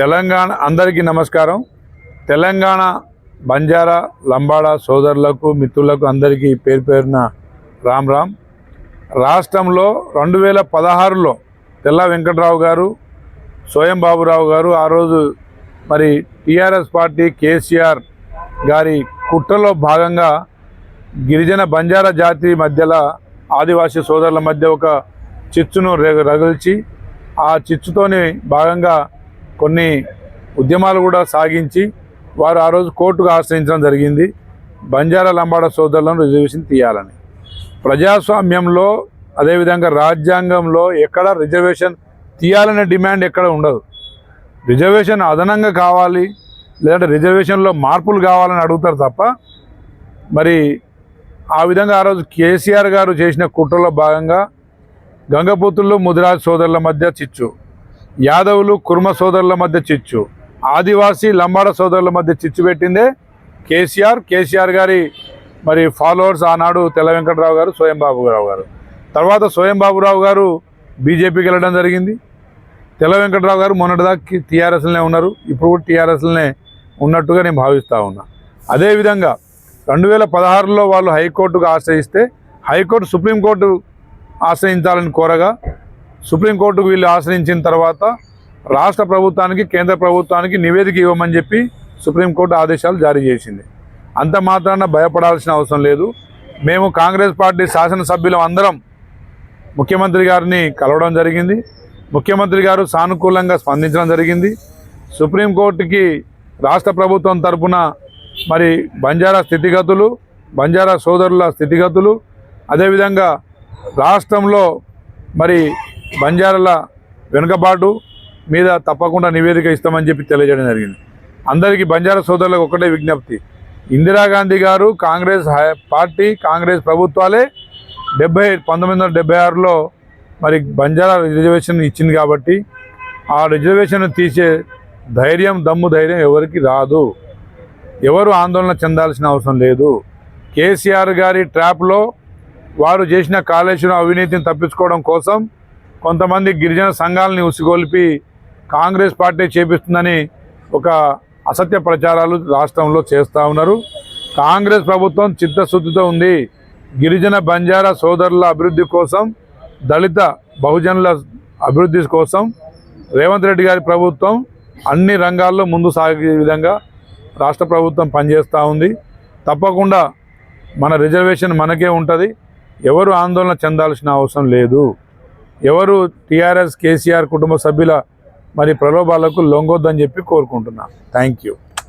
తెలంగాణ అందరికీ నమస్కారం. తెలంగాణ బంజారా లంబాడా సోదరులకు మిత్రులకు అందరికీ పేరు పేరున రామ్ రామ్. రాష్ట్రంలో రెండు వేల పదహారులో తెల్ల వెంకట్రావు గారు స్వయం బాబురావు గారు ఆ రోజు మరి టీఆర్ఎస్ పార్టీ కేసీఆర్ గారి కుట్రలో భాగంగా గిరిజన బంజారా జాతి మధ్యలో ఆదివాసీ సోదరుల మధ్య ఒక చిచ్చును రగిల్చి ఆ చిచ్చుతోని భాగంగా కొన్ని ఉద్యమాలు కూడా సాగించి వారు ఆ రోజు కోర్టుకు ఆశ్రయించడం జరిగింది. బంజారా లంబాడ సోదరులను రిజర్వేషన్ తీయాలని. ప్రజాస్వామ్యంలో అదేవిధంగా రాజ్యాంగంలో ఎక్కడ రిజర్వేషన్ తీయాలనే డిమాండ్ ఎక్కడ ఉండదు. రిజర్వేషన్ అదనంగా కావాలి లేదంటే రిజర్వేషన్లో మార్పులు కావాలని అడుగుతారు తప్ప మరి ఆ విధంగా ఆ రోజు కేసీఆర్ గారు చేసిన కుట్రలో భాగంగా గంగపూతుల్లో ముదిరాజ్ సోదరుల మధ్య చిచ్చు. యాదవులు కుర్మ సోదరుల మధ్య చిచ్చు. ఆదివాసీ లంబాడ సోదరుల మధ్య చిచ్చు పెట్టిందే కేసీఆర్. కేసీఆర్ గారి మరి ఫాలోవర్స్ ఆనాడు తెల్ల వెంకటరావు గారు స్వయం బాబురావు గారు. తర్వాత స్వయం బాబురావు గారు బీజేపీకి వెళ్ళడం జరిగింది. తెల్ల వెంకటరావు గారు మొన్నటిదాకా టీఆర్ఎస్లనే ఉన్నారు. ఇప్పుడు కూడా టీఆర్ఎస్లనే ఉన్నట్టుగా నేను భావిస్తూ ఉన్నా. అదేవిధంగా రెండు వేల పదహారులో వాళ్ళు హైకోర్టుకు ఆశ్రయిస్తే హైకోర్టు సుప్రీంకోర్టు ఆశ్రయించాలని కోరగా సుప్రీంకోర్టుకు వీళ్ళు ఆశ్రయించిన తర్వాత రాష్ట్ర ప్రభుత్వానికి కేంద్ర ప్రభుత్వానికి నివేదిక ఇవ్వమని చెప్పి సుప్రీంకోర్టు ఆదేశాలు జారీ చేసింది. అంత మాత్రాన భయపడాల్సిన అవసరం లేదు. మేము కాంగ్రెస్ పార్టీ శాసనసభ్యులం అందరం ముఖ్యమంత్రి గారిని కలవడం జరిగింది. ముఖ్యమంత్రి గారు సానుకూలంగా స్పందించడం జరిగింది. సుప్రీంకోర్టుకి రాష్ట్ర ప్రభుత్వం తరపున మరి బంజారా స్థితిగతులు బంజారా సోదరుల స్థితిగతులు అదేవిధంగా రాష్ట్రంలో మరి బంజారాల వెనుకబాటు మీద తప్పకుండా నివేదిక ఇస్తామని చెప్పి తెలియజేయడం జరిగింది. అందరికీ బంజారా సోదరులకు ఒకటే విజ్ఞప్తి. ఇందిరాగాంధీ గారు కాంగ్రెస్ హై- పార్టీ కాంగ్రెస్ ప్రభుత్వాలే డెబ్బై పంతొమ్మిది వందల డెబ్బై ఆరులో మరి బంజారా రిజర్వేషన్ ఇచ్చింది కాబట్టి ఆ రిజర్వేషన్ తీసే ధైర్యం దమ్ము ధైర్యం ఎవరికి రాదు. ఎవరు ఆందోళన చెందాల్సిన అవసరం లేదు. కేసీఆర్ గారి ట్రాప్లో వారు చేసిన కాళేశ్వరం అవినీతిని తప్పించుకోవడం కోసం కొంతమంది గిరిజన సంఘాలని ఉసిగొల్పి కాంగ్రెస్ పార్టీ చేపిస్తుందని ఒక అసత్య ప్రచారాలు రాష్ట్రంలో చేస్తూ ఉన్నారు. కాంగ్రెస్ ప్రభుత్వం చిత్తశుద్ధితో ఉంది. గిరిజన బంజారా సోదరుల అభివృద్ధి కోసం దళిత బహుజనుల అభివృద్ధి కోసం రేవంత్ రెడ్డి గారి ప్రభుత్వం అన్ని రంగాల్లో ముందు సాగే విధంగా రాష్ట్ర ప్రభుత్వం పనిచేస్తూ ఉంది. తప్పకుండా మన రిజర్వేషన్ మనకే ఉంటుంది. ఎవరు ఆందోళన చెందాల్సిన అవసరం లేదు. ఎవరు టీఆర్ఎస్ కేసీఆర్ కుటుంబ సభ్యుల మరి ప్రలోభాలకు లొంగొద్దని చెప్పి కోరుకుంటున్నాను థ్యాంక్ యూ